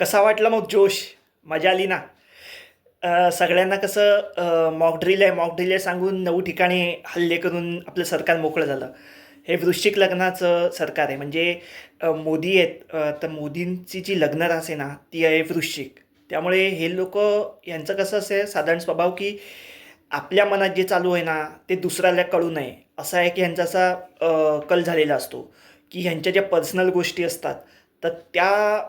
कसा वाटला मग जोश? मजा आली ना? सगळ्यांना कसं मॉकड्रिल आहे मॉकड्रिल आहे सांगून नऊ ठिकाणी हल्ले करून आपलं सरकार मोकळं झालं. हे वृश्चिक लग्नाचं सरकार आहे. म्हणजे मोदी आहेत तर मोदींची जी लग्न रास आहे ना ती आहे वृश्चिक. त्यामुळे हे लोक यांचं कसं असेल साधारण स्वभाव की आपल्या मनात जे चालू आहे ना ते दुसऱ्याला कळू नये. असा आहे की ह्यांचा असा कल झालेला असतो. की ह्यांच्या ज्या पर्सनल गोष्टी असतात तर त्या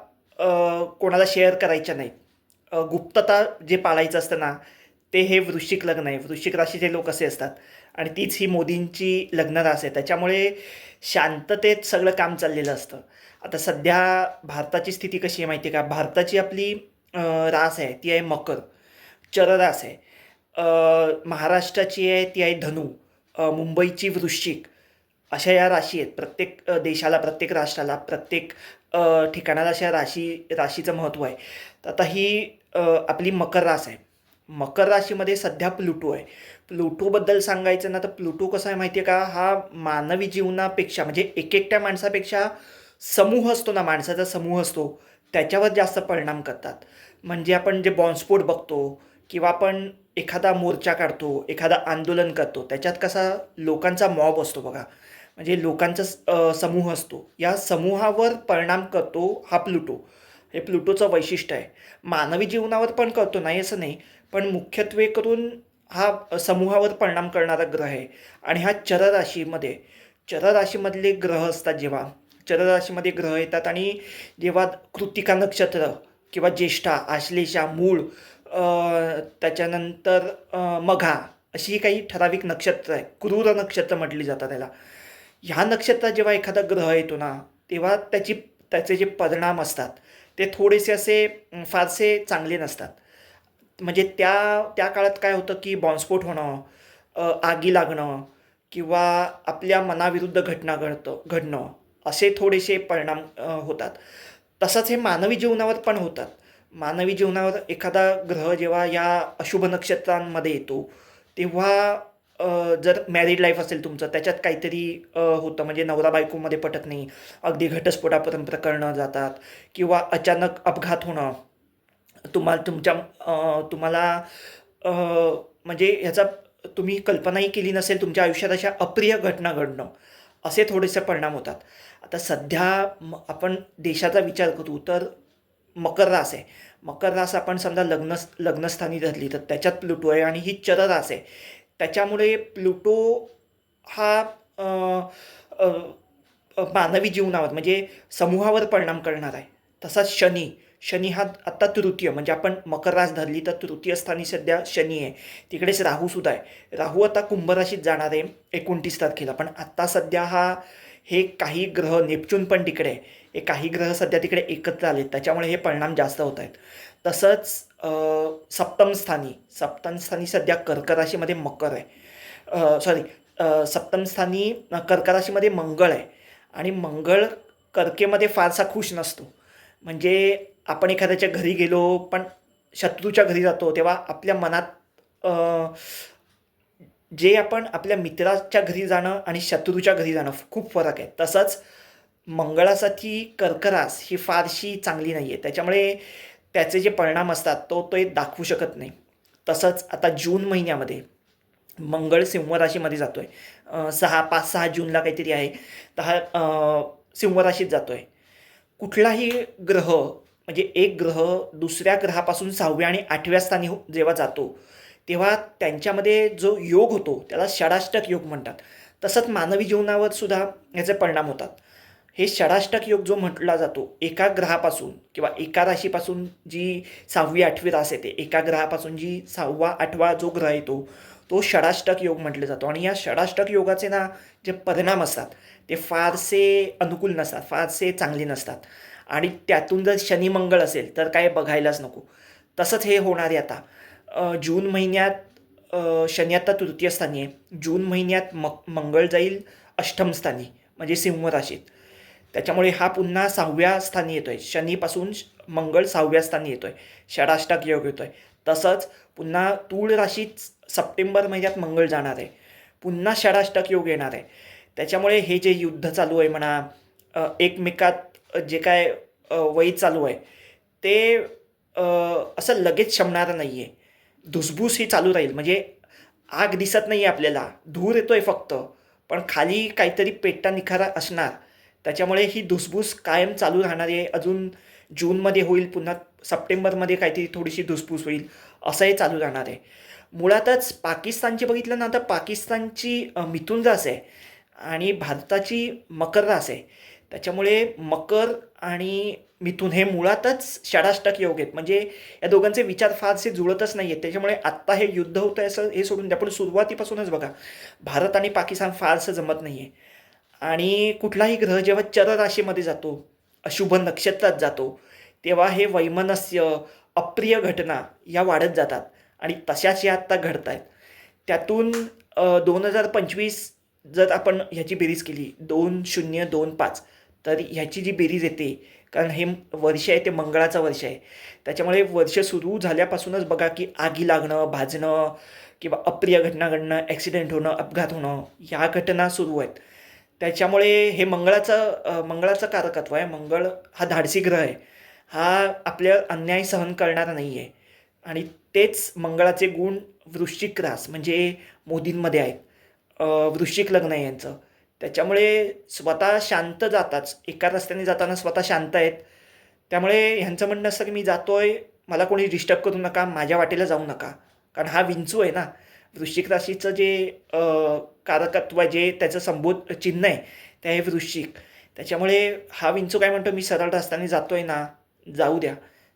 कोणाला शेअर करायच्या नाहीत. गुप्तता जे पाळायचं असतं ना ते हे वृश्चिक लग्न आहे. वृश्चिक राशीचे लोक असे असतात. आणि तीच ही मोदींची लग्नरास आहे. त्याच्यामुळे शांततेत सगळं काम चाललेलं असतं. आता सध्या भारताची स्थिती कशी आहे माहिती आहे का? भारताची आपली रास आहे ती आहे मकर. चररास आहे. महाराष्ट्राची आहे ती आहे धनु. मुंबईची वृश्चिक. अशा या राशी आहेत. प्रत्येक देशाला प्रत्येक राष्ट्राला प्रत्येक ठिकाणाला अशा राशी राशीचं महत्त्व आहे. तर आता ही आपली मकर रास आहे. मकर राशीमध्ये सध्या प्लुटो आहे. प्लुटोबद्दल सांगायचं ना तर प्लुटो कसं आहे माहिती आहे का? हा मानवी जीवनापेक्षा म्हणजे एक एकट्या माणसापेक्षा समूह असतो ना माणसाचा समूह असतो त्याच्यावर जास्त परिणाम करतात. म्हणजे आपण जे बॉम्बस्फोट बघतो किंवा आपण एखादा मोर्चा काढतो एखादा आंदोलन करतो त्याच्यात कसा लोकांचा मॉब असतो बघा. म्हणजे लोकांचा स- समूह असतो. या समूहावर परिणाम करतो हा प्लुटो. हे प्लुटोचं वैशिष्ट्य आहे. मानवी जीवनावर पण करतो नाही असं नाही. पण मुख्यत्वे करून हा समूहावर परिणाम करणारा ग्रह आहे. आणि हा चरराशीमध्ये चरराशीमधले ग्रह असतात जेव्हा चरराशीमध्ये ग्रह येतात आणि जेव्हा कृतिका नक्षत्र किंवा ज्येष्ठा आश्लेषा मूळ त्याच्यानंतर मघा अशी काही ठराविक नक्षत्र आहे क्रूर नक्षत्र म्हटली जातात त्याला. ह्या नक्षत्रात जेव्हा एखादा ग्रह येतो ना तेव्हा त्याची त्याचे जे परिणाम असतात ते थोडेसे असे फारसे चांगले नसतात. म्हणजे त्या त्या काळात काय होतं की बॉम्बस्फोट होणं आगी लागणं किंवा आपल्या मनाविरुद्ध घटना घडतं घडणं असे थोडेसे परिणाम होतात. तसंच हे मानवी जीवनावर पण होतात. मानवी जीवनावर एखादा ग्रह जेव्हा या अशुभ नक्षत्रांमध्ये येतो तेव्हा जर मॅरिड लाईफ असेल तुमचं त्याच्यात काहीतरी होतं. म्हणजे नवरा बायकोमध्ये पटत नाही. अगदी घटस्फोटापर्यंत प्रकरणं जातात. किंवा अचानक अपघात होणं. तुम्हाला तुमच्या तुम्हाला म्हणजे ह्याचा तुम्ही कल्पनाही केली नसेल तुमच्या आयुष्यात अशा अप्रिय घटना घडणं. असे थोडेसे परिणाम होतात. आता सध्या आपण देशाचा विचार करू तर मकर रास आहे. मकर रास आपण समजा लग्न लग्नस्थानी धरली तर त्याच्यात प्लुटो आहे आणि ही चर रास आहे. त्याच्यामुळे प्लुटो हा मानवी जीवनावर म्हणजे समूहावर परिणाम करणार आहे. तसाच शनी. शनी हा आत्ता तृतीय म्हणजे आपण मकर रास धरली तर तृतीय स्थानी सध्या शनी आहे. तिकडेच राहूसुद्धा आहे. राहू आता कुंभराशीत जाणार आहे एकोणतीस तारखेला. पण आत्ता सध्या हा हे काही ग्रह नेपच्यून पण तिकडे आहे. हे काही ग्रह सध्या तिकडे एकत्र आले त्याच्यामुळे हे परिणाम जास्त होत आहेत. तसंच सप्तमस्थानी सप्तमस्थानी सध्या कर्क राशीमध्ये मकर आहे. सॉरी सप्तमस्थानी कर्कराशीमध्ये कर्क राशीमध्ये मंगळ आहे. आणि मंगळ कर्केमध्ये फारसा खुश नसतो. म्हणजे आपण एखाद्याच्या घरी गेलो पण शत्रूच्या घरी जातो तेव्हा आपल्या मनात जे आपण आपल्या मित्राच्या घरी जाणं आणि शत्रूच्या घरी जाणं खूप फरक आहे. तसंच मंगळासाठी कर्करास ही फारशी चांगली नाही आहे त्याच्यामुळे त्याचे जे परिणाम असतात तो तो दाखवू शकत नाही. तसंच आता जून महिन्यामध्ये मंगळ सिंहराशीमध्ये जातो आहे सहा पाच सहा जूनला काहीतरी आहे. तर हा सिंहराशीत जातो आहे कुठलाही ग्रह म्हणजे एक ग्रह दुसऱ्या ग्रहापासून सहाव्या आणि आठव्या स्थानी हो- जेव्हा जातो तेव्हा त्यांच्यामध्ये जो योग होतो त्याला षडाष्टक योग म्हणतात. तसंच मानवी जीवनावर सुद्धा याचे परिणाम होतात. हे षडाष्टक योग जो म्हटला जातो एका ग्रहापासून किंवा एका राशीपासून जी सहावी आठवी रास येते एका ग्रहापासून जी सहावा आठवा जो ग्रह येतो तो षडाष्टक योग म्हटले जातो. आणि या षडाष्टक योगाचे ना जे परिणाम असतात ते फारसे अनुकूल नसतात फारसे चांगले नसतात. आणि त्यातून जर शनी मंगळ असेल तर काय बघायलाच नको. तसंच हे होणार आहे आता जून महिन्यात शनी आता तृतीय स्थानी आहे. जून महिन्यात म मंगळ जाईल अष्टमस्थानी म्हणजे सिंह राशीत. त्याच्यामुळे हा पुन्हा सहाव्या स्थानी येतोय. शनीपासून श- मंगळ सहाव्या स्थानी येतोय. षडाष्टक योग येतोय तसंच पुन्हा तूळ राशीत सप्टेंबर महिन्यात मंगळ जाणार आहे. पुन्हा षडाष्टक योग येणार आहे. त्याच्यामुळे हे जे युद्ध चालू आहे म्हणा एकमेकात जे काय अ, चालू आहे ते असं लगेच शमणारं नाही आहे धुसभूस ही चालू राहील. म्हणजे आग दिसत नाही आहे आपल्याला. धूर येतो आहे फक्त. पण खाली काहीतरी पेटा निखारा असणार. त्याच्यामुळे ही धुसभूस कायम चालू राहणार आहे अजून जूनमध्ये होईल पुन्हा सप्टेंबरमध्ये काहीतरी थोडीशी धुसभूस होईल असंही चालू राहणार आहे. मुळातच पाकिस्तानची बघितलं ना तर पाकिस्तानची मिथुन रास आहे आणि भारताची मकर रास आहे. त्याच्यामुळे मकर आणि मिथुन हे मुळातच षडाष्टक योग आहेत. म्हणजे या दोघांचे विचार फारसे जुळतच नाही आहेत त्याच्यामुळे आत्ता हे युद्ध होतं आहे असं हे सोडून द्या. पण सुरुवातीपासूनच बघा भारत आणि पाकिस्तान फारसं जमत नाही आहे आणि कुठलाही ग्रह जेव्हा चरराशीमध्ये जातो अशुभ नक्षत्रात जातो तेव्हा हे वैमनस्य अप्रिय घटना या वाढत जातात आणि तशाच या आत्ता घडत आहेत त्यातून दोन हजार पंचवीस जर आपण ह्याची बेरीज केली दोन शून्य दोन पाच तर ह्याची जी बेरीज येते कारण हे वर्ष आहे ते मंगळाचं वर्ष आहे. त्याच्यामुळे वर्ष सुरू झाल्यापासूनच बघा की आगी लागणं भाजणं किंवा अप्रिय घटना घडणं ॲक्सिडेंट होणं अपघात होणं ह्या घटना सुरू आहेत. त्याच्यामुळे हे मंगळाचं मंगळाचं कारकत्व आहे. मंगळ हा धाडसी ग्रह आहे. हा आपल्या अन्याय सहन करणारा नाही आहे आणि तेच मंगळाचे गुण वृश्चिक रास म्हणजे मोदींमध्ये आहेत. वृश्चिक लग्न आहे यांचं. त्याच्यामुळे स्वतः शांत जाताच एका रस्त्याने जाताना स्वतः शांत आहेत. त्यामुळे ह्यांचं म्हणणं असतं की मी आहे मला कोणी डिस्टर्ब करू नका माझ्या वाटेला जाऊ नका. कारण हा विंचू आहे ना वृश्चिक राशीचं जे कारकत्व आहे, जे त्याचं संबोध चिन्ह आहे ते आहे वृश्चिक. त्याच्यामुळे हा विंचू काय म्हणतो मी सरळ रस्त्याने आहे ना जाऊ द्या.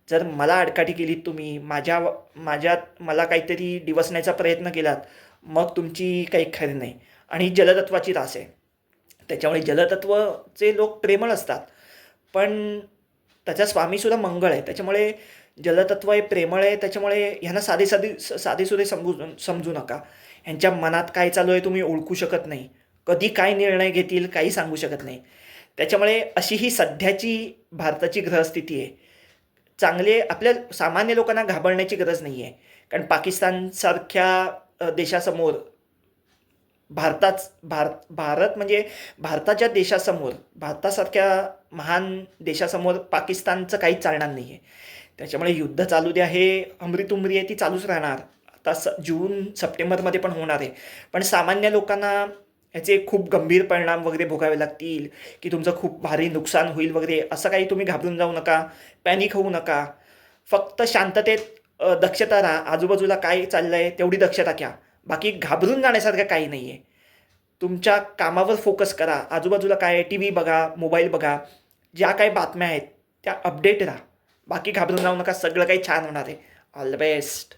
जर मला अडकाठी केलीत तुम्ही माझ्या माझ्यात मला काहीतरी डिवसण्याचा प्रयत्न केलात मग तुमची काही खरी नाही. आणि जलतत्वाची रास आहे. त्याच्यामुळे जलतत्वचे लोक प्रेमळ असतात. पण त्याचा स्वामीसुद्धा मंगळ आहे. त्याच्यामुळे जलतत्व हे प्रेमळ आहे त्याच्यामुळे ह्यांना साधे साधी साधेसुधे समजू समजू नका. ह्यांच्या मनात काय चालू आहे तुम्ही ओळखू शकत नाही. कधी काय निर्णय घेतील काही सांगू शकत नाही. त्याच्यामुळे अशी ही सध्याची भारताची ग्रहस्थिती आहे. चांगले आपल्या सामान्य लोकांना घाबरण्याची गरज नाही आहे. कारण पाकिस्तानसारख्या देशासमोर भारताच भारत भारत म्हणजे भारताच्या देशासमोर भारतासारख्या महान देशासमोर पाकिस्तानचं काहीच चालणार नाही आहे त्याच्यामुळे युद्ध चालू द्या हे अमृतुमरी आहे ती चालूच राहणार. आता स जून सप्टेंबरमध्ये पण होणार आहे. पण सामान्य लोकांना याचे खूप गंभीर परिणाम वगैरे भोगावे लागतील की तुमचं खूप भारी नुकसान होईल वगैरे असं काही तुम्ही घाबरून जाऊ नका पॅनिक होऊ नका. फक्त शांततेत दक्षता राहा. आजूबाजूला काय चाललं आहे तेवढी दक्षता घ्या. बाकी घाबरून जाण्यासारखं काही नाही आहे तुमच्या कामावर फोकस करा. आजूबाजूला काय आहे टी व्ही बघा मोबाईल बघा. ज्या काही बातम्या आहेत त्या अपडेट राहा. बाकी घाबरून जाऊ नका सगळं काही छान होणार आहे. All the best